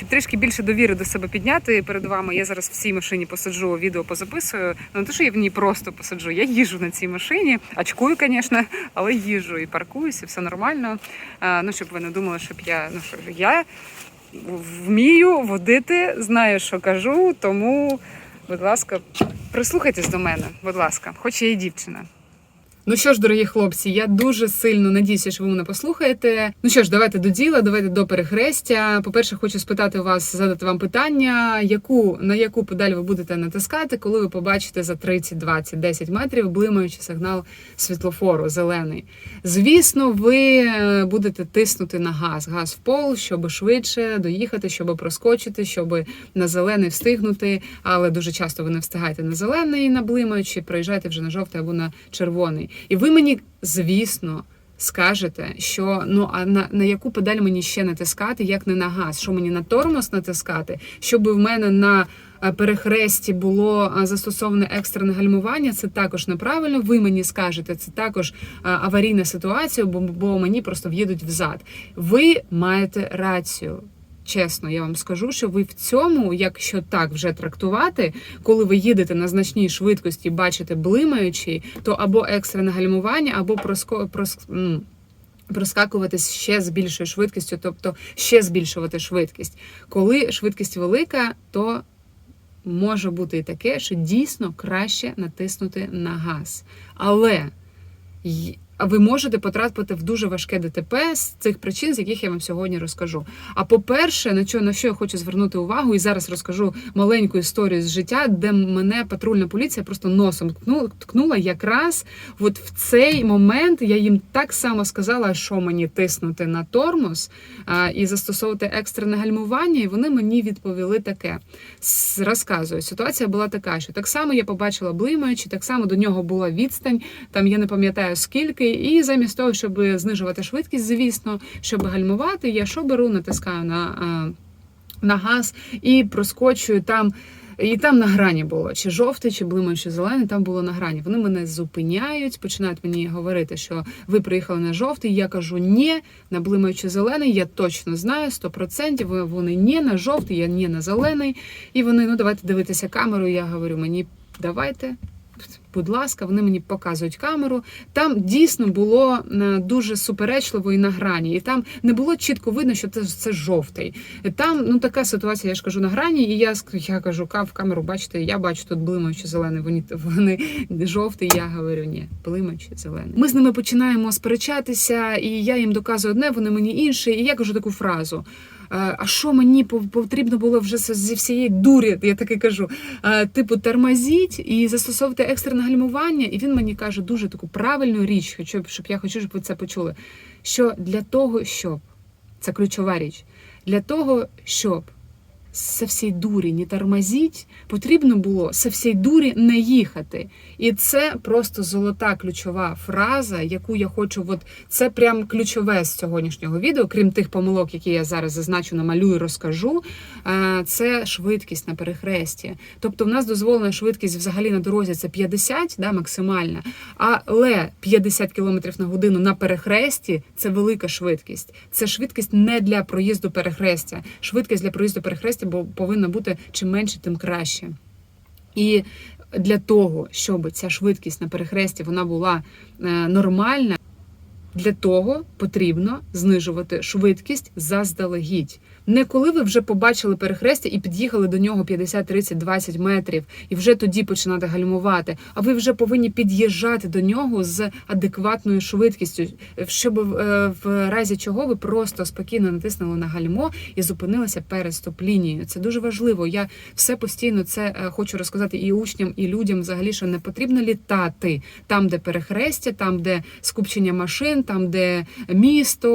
щоб трішки більше довіри до себе підняти перед вами. Я зараз в цій машині посаджу, відео позаписую. Ну не те, що я в ній просто посаджу. Я їжджу на цій машині, очкую, звісно, але їжджу і паркуюся, все нормально. Ну щоб ви не думали, щоб я ну що я вмію водити, знаю, що кажу, тому, будь ласка, прислухайтесь до мене, будь ласка, хоч я і дівчина. Ну що ж, дорогі хлопці, я дуже сильно надіюся, що ви мене послухаєте. Ну що ж, давайте до діла, давайте до перехрестя. По-перше, хочу спитати вас, задати вам питання, яку на яку педаль ви будете натискати, коли ви побачите за 30, 20, 10 метрів блимаючий сигнал світлофору зелений. Звісно, ви е, будете тиснути на газ, газ в пол, щоб швидше доїхати, щоб проскочити, щоб на зелений встигнути. Але дуже часто ви не встигаєте на зелений, на блимаючий, проїжджаєте вже на жовтий або на червоний. І ви мені, звісно, скажете, що ну а на, на яку педаль мені ще натискати, як не на газ, що мені на тормоз натискати, щоб в мене на е, перехресті було е, застосоване екстрене гальмування, це також неправильно. Ви мені скажете, це також е, аварійна ситуація, бо, бо мені просто в'їдуть взад. Ви маєте рацію. Чесно, я вам скажу, що ви в цьому, якщо так вже трактувати, коли ви їдете на значній швидкості, бачите блимаючий, то або екстрене гальмування, або проско, прос, проскакувати ще з більшою швидкістю, тобто ще збільшувати швидкість. Коли швидкість велика, то може бути і таке, що дійсно краще натиснути на газ. Але ви можете потрапити в дуже важке ДТП з цих причин, з яких я вам сьогодні розкажу. А по-перше, на що на що я хочу звернути увагу, і зараз розкажу маленьку історію з життя, де мене патрульна поліція просто носом ткнула, якраз от в цей момент. Я їм так само сказала, що мені тиснути на тормоз а, і застосовувати екстрене гальмування. І вони мені відповіли таке. Розказую, ситуація була така, що так само я побачила блимаючи, так само до нього була відстань. Там я не пам'ятаю скільки, і замість того, щоб знижувати швидкість, звісно, щоб гальмувати, я що беру, натискаю на, на газ і проскочую там. І там на грані було чи жовтий, чи блимаючий зелений, там було на грані. Вони мене зупиняють, починають мені говорити, що ви приїхали на жовтий. Я кажу ні, на блимаючий зелений. Я точно знаю 100%. Вони ні на жовтий, я ні на зелений. І вони, ну давайте дивитися камеру. Я говорю, мені давайте. Будь ласка, вони мені показують камеру. Там дійсно було е, дуже суперечливо і на грані, і там не було чітко видно, що це, це жовтий. Там ну така ситуація, я ж кажу на грані, і я я кажу, «Ка- в камеру, бачите, я бачу тут блимаючий зелений. Вони вони жовтий. Я говорю, ні, блимаючий зелений. Ми з ними починаємо сперечатися, і я їм доказую одне, вони мені інше. І я кажу таку фразу. «Е, А що мені потрібно було вже зі всієї дурі, я таки кажу, е, типу, тормозіть і застосовувати екстрене гальмування. І він мені каже дуже таку правильну річ, хочу, щоб я хочу, щоб ви це почули. Що для того, щоб це ключова річ, для того, щоб со всій дурі не тормозіть, потрібно було со всій дурі не їхати. І це просто золота ключова фраза, яку я хочу. От це прям ключове з сьогоднішнього відео, крім тих помилок, які я зараз зазначу, намалюю, розкажу. е, Це швидкість на перехресті. Тобто, в нас дозволена швидкість взагалі на дорозі це 50, да, максимальна. Але 50 км на годину на перехресті це велика швидкість. Це швидкість не для проїзду перехрестя. Швидкість для проїзду перехрестя повинна бути чим менше, тим краще. І для того, щоб ця швидкість на перехресті вона була е, нормальна, для того потрібно знижувати швидкість заздалегідь. Не коли ви вже побачили перехрестя і під'їхали до нього 50, 30, 20 метрів, і вже тоді починати гальмувати. А ви вже повинні під'їжджати до нього з адекватною швидкістю, щоб е, в разі чого ви просто спокійно натиснули на гальмо і зупинилися перед стоп-лінією. Це дуже важливо. Я все постійно це е, хочу розказати і учням, і людям взагалі, що не потрібно літати там, де перехрестя, там, де скупчення машин, там, де місто.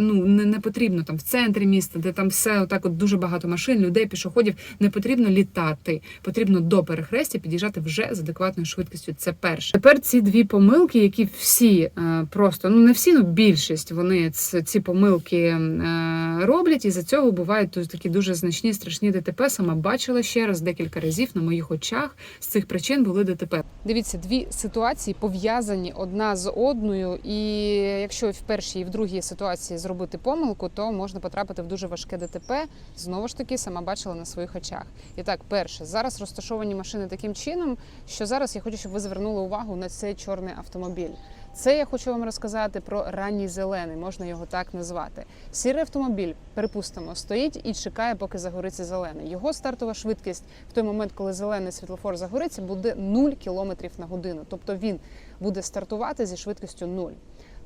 Ну не, не потрібно там в центрі міста, де там все отак, от дуже багато машин, людей, пішоходів. Не потрібно літати. Потрібно до перехрестя під'їжджати вже з адекватною швидкістю. Це перше. Тепер ці дві помилки, які всі е, просто ну не всі, ну більшість вони ці помилки е, роблять, і за цього бувають тут такі дуже значні страшні ДТП. Сама бачила ще раз декілька разів на моїх очах. З цих причин були ДТП. Дивіться, дві ситуації пов'язані одна з одною, і якщо в першій і в другій ситуації зробити помилку, то можна потрапити в дуже важке ДТП знову ж таки сама бачила на своїх очах. І так, перше, зараз розташовані машини таким чином, що зараз я хочу, щоб ви звернули увагу на цей чорний автомобіль. Це я хочу вам розказати про ранній зелений, можна його так назвати. Сірий автомобіль, припустимо, стоїть і чекає, поки загориться зелений. Його стартова швидкість в той момент, коли зелений світлофор загориться, буде 0 км на годину. Тобто він буде стартувати зі швидкістю 0.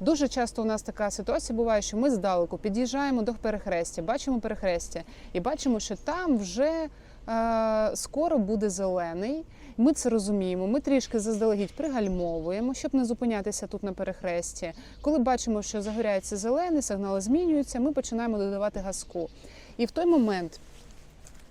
Дуже часто у нас така ситуація буває, що ми здалеку під'їжджаємо до перехрестя, бачимо перехрестя і бачимо, що там вже е, скоро буде зелений. Ми це розуміємо. Ми трішки заздалегідь пригальмовуємо, щоб не зупинятися тут на перехресті. Коли бачимо, що загоряється зелений, сигнали змінюються, ми починаємо додавати газку. І в той момент,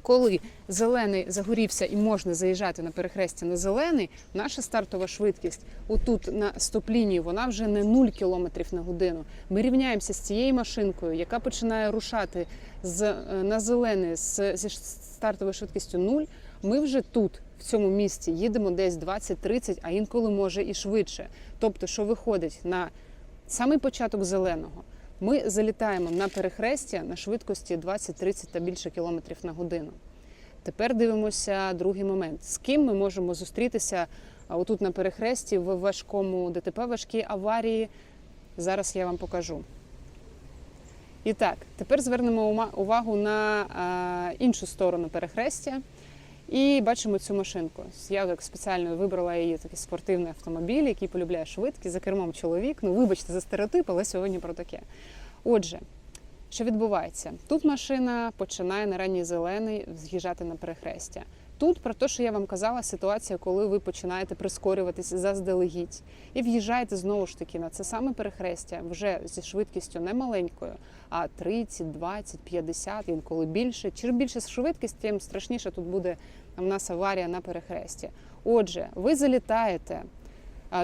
коли зелений загорівся і можна заїжджати на перехрестя на зелений, наша стартова швидкість отут на стоп-лінії вона вже не 0 км на годину. Ми рівняємося з цією машинкою, яка починає рушати з, е, на зелений з, зі стартовою швидкістю 0. Ми вже тут, в цьому місці, їдемо десь 20-30, а інколи може і швидше. Тобто, що виходить на самий початок зеленого. Ми залітаємо на перехрестя на швидкості 20-30 та більше кілометрів на годину. Тепер дивимося другий момент. З ким ми можемо зустрітися отут на перехресті в важкому ДТП, важкій аварії. Зараз я вам покажу. І так, тепер звернемо увагу на іншу сторону перехрестя. І бачимо цю машинку. Я так спеціально вибрала її такий спортивний автомобіль, який полюбляє швидкість, за кермом чоловік. Ну, вибачте за стереотип, але сьогодні про таке. Отже, що відбувається? Тут машина починає на ранній зелений з'їжджати на перехрестя. Тут про те, що я вам казала, ситуація, коли ви починаєте прискорюватися заздалегідь і в'їжджаєте знову ж таки на це саме перехрестя вже зі швидкістю не маленькою, а 30, 20, 50, інколи більше. Чим більше швидкість, тим страшніше тут буде в нас аварія на перехресті. Отже, ви залітаєте.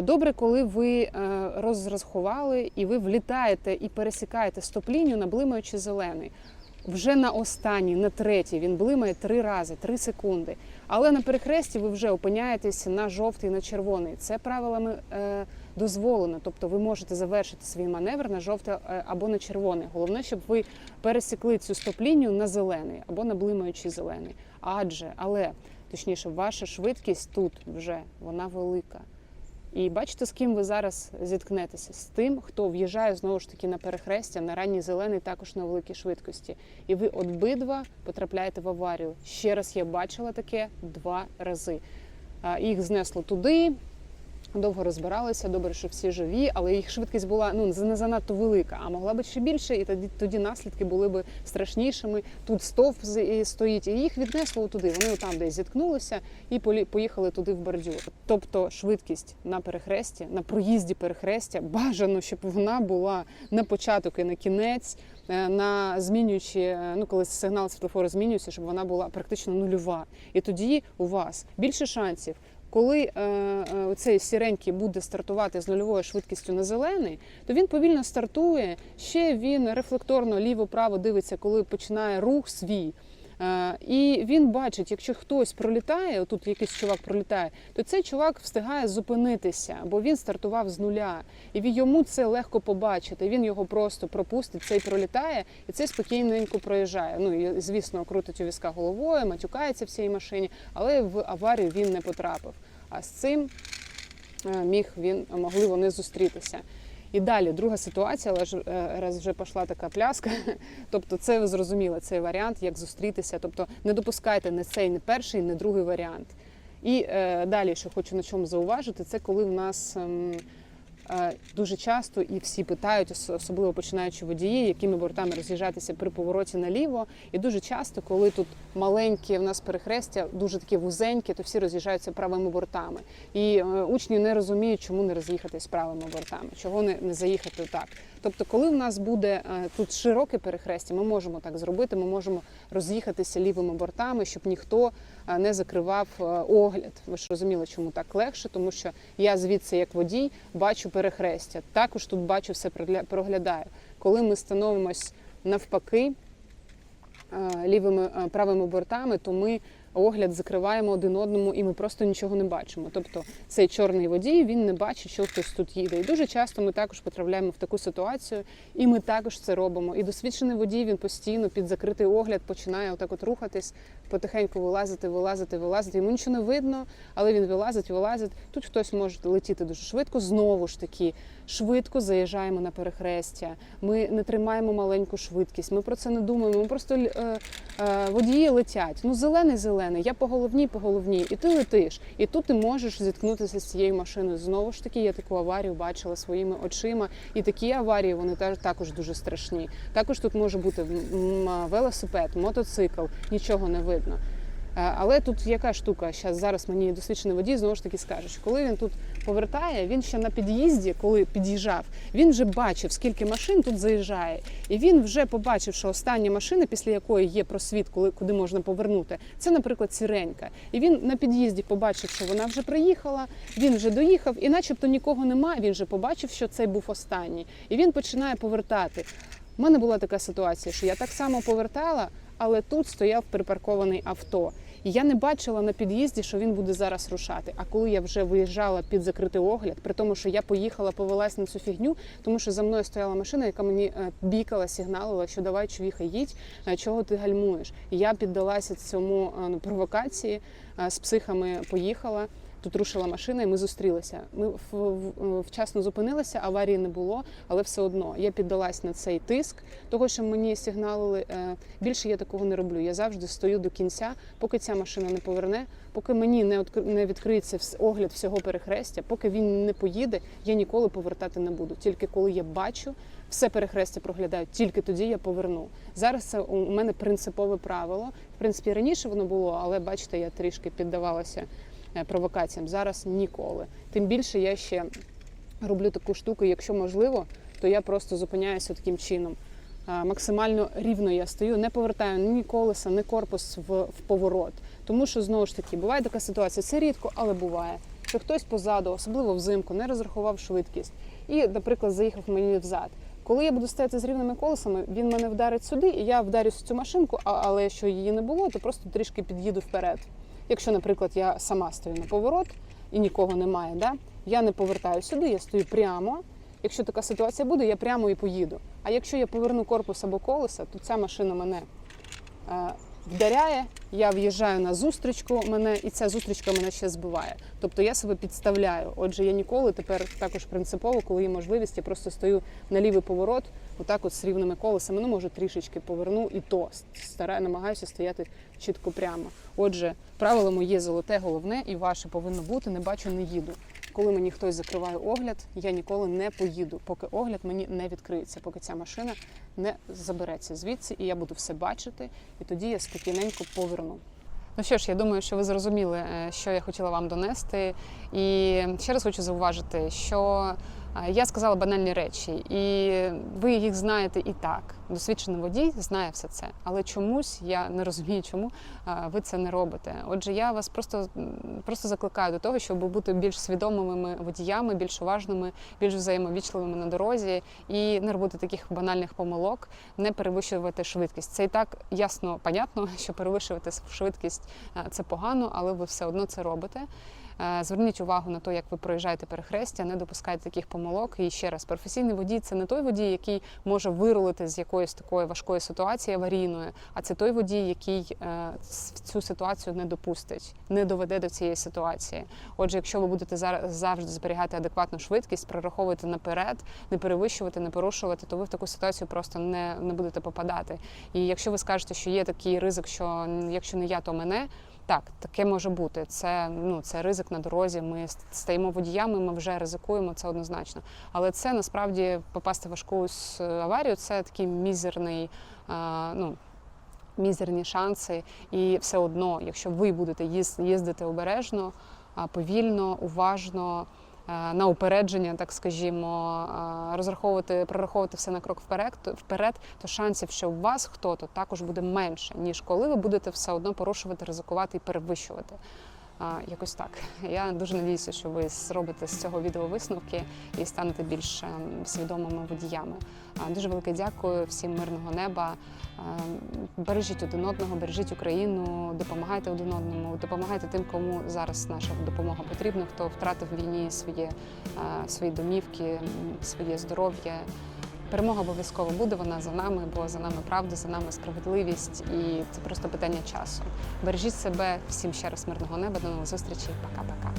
Добре, коли ви е, розрахували і ви влітаєте і пересікаєте стоп-лінію, наблимаючи зелений. Вже на останній, на третій, він блимає три рази, три секунди. Але на перехресті ви вже опиняєтесь на жовтий, на червоний. Це правилами е, дозволено. Тобто ви можете завершити свій маневр на жовтий е, або на червоний. Головне, щоб ви пересікли цю стоп-лінію на зелений або на блимаючий зелений. Адже, але точніше, ваша швидкість тут вже вона велика. І бачите, з ким ви зараз зіткнетеся? З тим, хто в'їжджає знову ж таки на перехрестя, на ранній зелений, також на великій швидкості. І ви обидва потрапляєте в аварію. Ще раз я бачила таке два рази. А, Їх знесло туди. Довго розбиралися, добре, що всі живі, але їх швидкість була ну не занадто велика, а могла би ще більше, і тоді тоді наслідки були б страшнішими. Тут стовп стоїть, і їх віднесло туди. Вони там десь зіткнулися і поїхали туди в бордюр. Тобто швидкість на перехресті, на проїзді перехрестя бажано, щоб вона була на початок і на кінець, е, на змінюючи, е, ну коли сигнал світлофору змінюється, щоб вона була практично нульова. І тоді у вас більше шансів. Коли е, е, цей сіренький буде стартувати з нульовою швидкістю на зелений, то він повільно стартує. Ще він рефлекторно ліво-право дивиться, коли починає рух свій. Е, і він бачить, якщо хтось пролітає, отут якийсь чувак пролітає, то цей чувак встигає зупинитися, бо він стартував з нуля. І йому це легко побачити. Він його просто пропустить, цей пролітає, і цей спокійненько проїжджає. Ну і звісно, крутить у візка головою, матюкається в цій машині, але в аварію він не потрапив. А з цим е, міг він могли вони зустрітися. І далі друга ситуація, але ж е, раз вже пішла така пляска. Тобто, це ви зрозуміли, цей варіант, як зустрітися. Тобто не допускайте не цей, не перший, не другий варіант. І е, далі, що хочу на чому зауважити, це коли в нас е, дуже часто і всі питають, особливо починаючи водії, якими бортами роз'їжджатися при повороті наліво. І дуже часто, коли тут маленькі в нас перехрестя, дуже такі вузенькі, то всі роз'їжджаються правими бортами. І е, учні не розуміють, чому не роз'їхатись правими бортами, чого не, не заїхати так. Тобто, коли в нас буде е, тут широке перехрестя, ми можемо так зробити. Ми можемо роз'їхатися лівими бортами, щоб ніхто е, не закривав е, огляд. Ви ж розуміли, чому так легше, тому що я звідси, як водій, бачу перехрестя. Також тут бачу все проглядаю. Коли ми становимось навпаки лівими правими бортами, то ми огляд закриваємо один одному, і ми просто нічого не бачимо. Тобто цей чорний водій він не бачить, що хтось тут їде. І дуже часто ми також потрапляємо в таку ситуацію, і ми також це робимо. І досвідчений водій він постійно під закритий огляд починає отак от рухатись, потихеньку вилазити, вилазити, вилазити. Йому нічого не видно, але він вилазить, вилазить. Тут хтось може летіти дуже швидко. Знову ж таки, швидко заїжджаємо на перехрестя. Ми не тримаємо маленьку швидкість. Ми про це не думаємо. Ми просто е, е, водії летять. Ну, зелений, зелений. Я по головній, по головній, і ти летиш. І тут ти можеш зіткнутися з цією машиною. Знову ж таки, я таку аварію бачила своїми очима. І такі аварії вони також дуже страшні. Також тут може бути велосипед, мотоцикл, нічого не видно. Е, Але тут яка штука? Щас зараз мені досвідчений водій знову ж таки скаже, що коли він тут повертає, він ще на під'їзді, коли під'їжджав, він вже бачив, скільки машин тут заїжджає, і він вже побачив, що остання машина, після якої є просвіт, коли куди можна повернути, це, наприклад, сіренька. І він на під'їзді побачив, що вона вже приїхала, він вже доїхав, і, начебто, нікого немає. Він вже побачив, що цей був останній, і він починає повертати. У мене була така ситуація, що я так само повертала, але тут стояв припаркований авто. І я не бачила на під'їзді, що він буде зараз рушати. А коли я вже виїжджала під закритий огляд, при тому, що я поїхала, повелась на цю фігню, тому що за мною стояла машина, яка мені е, бікала, сигналила, що давай, човіха, їдь, е, чого ти гальмуєш. І я піддалася цьому е, ну, провокації, з психами поїхала. Тут рушила машина, і ми зустрілися. Ми в- вчасно зупинилися, аварії не було, але все одно я піддалась на цей тиск, того, що мені сигналили. Е, Більше я такого не роблю. Я завжди стою до кінця, поки ця машина не поверне, поки мені не відкр- не відкриється огляд всього перехрестя, поки він не поїде, я ніколи повертати не буду. Тільки коли я бачу, все перехрестя проглядаю, тільки тоді я поверну. Зараз це у мене принципове правило. В принципі, раніше воно було, але бачите, я трішки піддавалася провокаціям. Зараз ніколи. Тим більше я ще роблю таку штуку, якщо можливо, то я просто зупиняюся таким чином. Максимально рівно я стою, не повертаю ні колеса, ні корпус в, в поворот. Тому що знову ж таки буває така ситуація. Це рідко, але буває. Що хтось позаду, особливо взимку, не розрахував швидкість і, наприклад, заїхав мені взад. Коли я буду стояти з рівними колесами, він мене вдарить сюди, і я вдарюсь в цю машинку, але якщо її не було, то просто трішки під'їду вперед. Якщо, наприклад, я сама стою на поворот і нікого немає, да? я не повертаю сюди, я стою прямо. Якщо така ситуація буде, я прямо і поїду. А якщо я поверну корпус або колеса, то ця машина мене е, вдаряє, я в'їжджаю на зустрічку мене, і ця зустрічка мене ще збиває. Тобто я себе підставляю. Отже, я ніколи тепер також принципово, коли є можливість, я просто стою на лівий поворот, отак от з рівними колесами. Ну, може, трішечки поверну, і то стараю, намагаюся стояти чітко прямо. Отже, правило моє золоте, головне, і ваше повинно бути: не бачу, не їду. Коли мені хтось закриває огляд, я ніколи не поїду, поки огляд мені не відкриється, поки ця машина не забереться звідси, і я буду все бачити, і тоді я спокійненько поверну. Ну що ж, я думаю, що ви зрозуміли, е, що я хотіла вам донести. І ще раз хочу зауважити, що я сказала банальні речі, і ви їх знаєте і так. Досвідчений водій знає все це, але чомусь я не розумію, чому ви це не робите. Отже, я вас просто, просто закликаю до того, щоб бути більш свідомими водіями, більш уважними, більш взаємовічливими на дорозі і не робити таких банальних помилок, не перевищувати швидкість. Це і так ясно, понятно, що перевищувати швидкість це погано, але ви все одно це робите. Е, Зверніть увагу на те, як ви проїжджаєте перехрестя, не допускайте таких помилок. І ще раз, професійний водій це не той водій, який може вирулити з якоїсь такої важкої ситуації аварійної, а це той водій, який е, цю ситуацію не допустить, не доведе до цієї ситуації. Отже, якщо ви будете завжди зберігати адекватну швидкість, прораховувати наперед, не перевищувати, не порушувати, то ви в таку ситуацію просто не, не будете попадати. І якщо ви скажете, що є такий ризик, що якщо не я, то мене. Так, таке може бути. Це ну це ризик на дорозі. Ми стаємо водіями, ми вже ризикуємо це однозначно. Але це насправді попасти в важку аварію. Це такий мізерний, а, ну мізерні шанси. І все одно, якщо ви будете їздити обережно, повільно, уважно. Е, На упередження, так скажімо, е, розраховувати, прораховувати все на крок вперед, вперед, то шансів, що у вас хто-то також буде менше, ніж коли ви будете все одно порушувати, ризикувати і перевищувати. А, якось так. Я дуже надіюся, що ви зробите з цього відео висновки і станете більш ем, свідомими водіями. А, Дуже велике дякую всім мирного неба. Ем, Бережіть один одного, бережіть Україну, допомагайте один одному, допомагайте тим, кому зараз наша допомога потрібна, хто втратив в війні своє, е, свої домівки, своє здоров'я. Перемога обов'язково буде, вона за нами, бо за нами правда, за нами справедливість, і це просто питання часу. Бережіть себе, всім ще раз мирного неба. До нових зустрічей. Пока-пока.